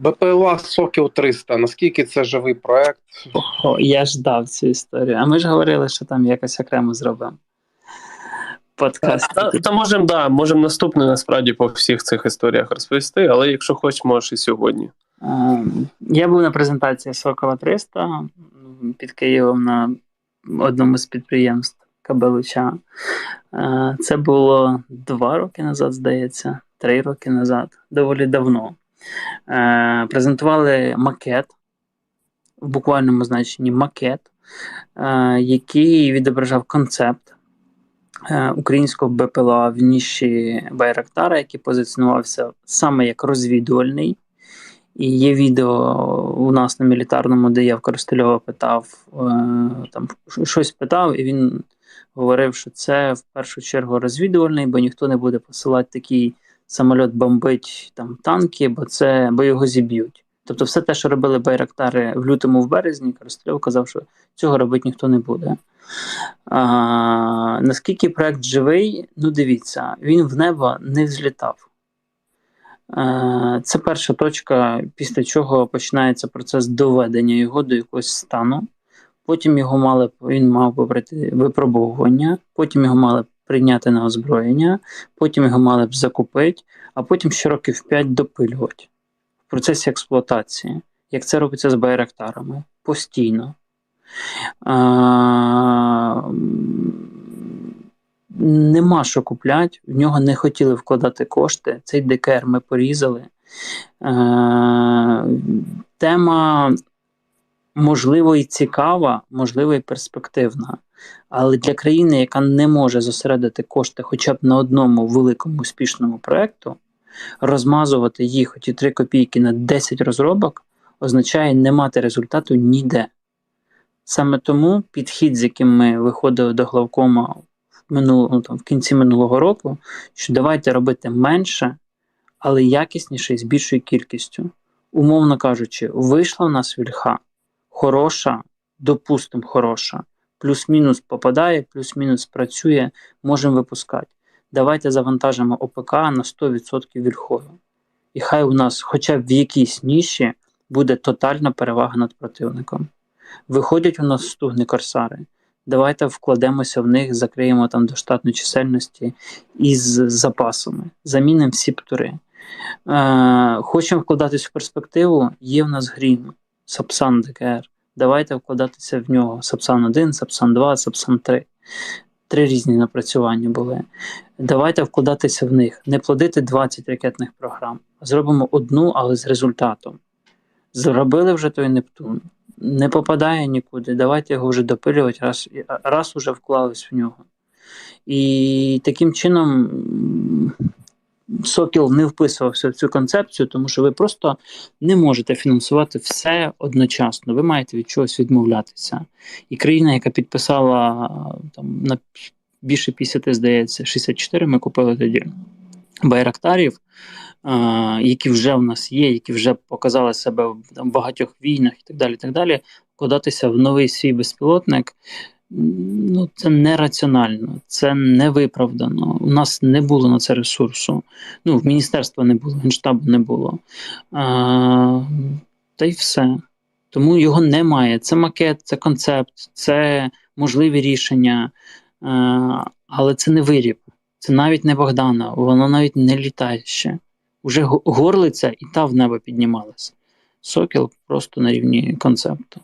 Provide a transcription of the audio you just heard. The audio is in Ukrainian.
БПЛА Сокіл 300. Наскільки це живий проект? Ого, я ждав цю історію. А ми ж говорили, що там якось окремо зробимо. Подкаст. Та, та можемо, да, можемо наступний насправді по всіх цих історіях розповісти, але якщо хочеш, можеш і сьогодні. Е, Я був на презентації Сокола 300 під Києвом на одному з підприємств Кабелуча. Е, Це було два роки назад, здається, три роки назад, доволі давно. Е, Презентували макет, в буквальному значенні макет, е, який відображав концепт е, українського БПЛА в ніші Байрактара, який позиціонувався саме як розвідувальний. І є відео у нас на мілітарному, де я в Коростельова питав, там щось питав, і він говорив, що це в першу чергу розвідувальний, бо ніхто не буде посилати такий самоліт бомбить там танки, бо це бо його зіб'ють. Тобто, все те, що робили байрактари в лютому, в березні, Коростельов казав, що цього робити ніхто не буде. А, наскільки проект живий, ну дивіться, він в небо не взлітав. Це перша точка, після чого починається процес доведення його до якогось стану. Потім його мали він мав пройти випробовування, потім його мали прийняти на озброєння, потім його мали б закупити, а потім ще років 5 допилювати в процесі експлуатації. Як це робиться з байрактарами постійно. А, Нема що купляти, в нього не хотіли вкладати кошти. Цей ДКР ми порізали. Е, Тема, можливо, і цікава, можливо, і перспективна. Але для країни, яка не може зосередити кошти хоча б на одному великому успішному проєкту, розмазувати їх оті 3 копійки на 10 розробок означає не мати результату ніде. Саме тому підхід, з яким ми виходили до главкома в, минул, ну, там, в кінці минулого року, що давайте робити менше, але якісніше і з більшою кількістю. Умовно кажучи, вийшла в нас вільха хороша, допустимо, хороша, плюс-мінус попадає, плюс-мінус працює, можемо випускати. Давайте завантажимо ОПК на 100% вільхою. І хай у нас, хоча б в якійсь ніші, буде тотальна перевага над противником. Виходять у нас стугни корсари. Давайте вкладемося в них, закриємо там до штатної чисельності із запасами, замінимо всі птури. Е, хочемо вкладатись в перспективу, є в нас грім, Сапсан ДКР. Давайте вкладатися в нього. Сапсан 1, Сапсан 2, Сапсан 3. Три різні напрацювання були. Давайте вкладатися в них, не плодити 20 ракетних програм, зробимо одну, але з результатом. Зробили вже той Нептун, не попадає нікуди. Давайте його вже допилювати, раз, раз уже вклались в нього. І таким чином Сокіл не вписувався в цю концепцію, тому що ви просто не можете фінансувати все одночасно. Ви маєте від чогось відмовлятися. І країна, яка підписала там на більше 50, здається, 64 ми купили тоді байрактарів, які вже в нас є, які вже показали себе в там, багатьох війнах і так далі. так далі, Вкладатися в новий свій безпілотник. Ну, це нераціонально, це невиправдано. У нас не було на це ресурсу. Ну, в міністерства не було, генштабу не було. А, та й все. Тому його немає. Це макет, це концепт, це можливі рішення, а, але це не виріб. Це навіть не Богдана, воно навіть не літає ще. Уже горлиця і та в небо піднімалася. Сокіл просто на рівні концепту.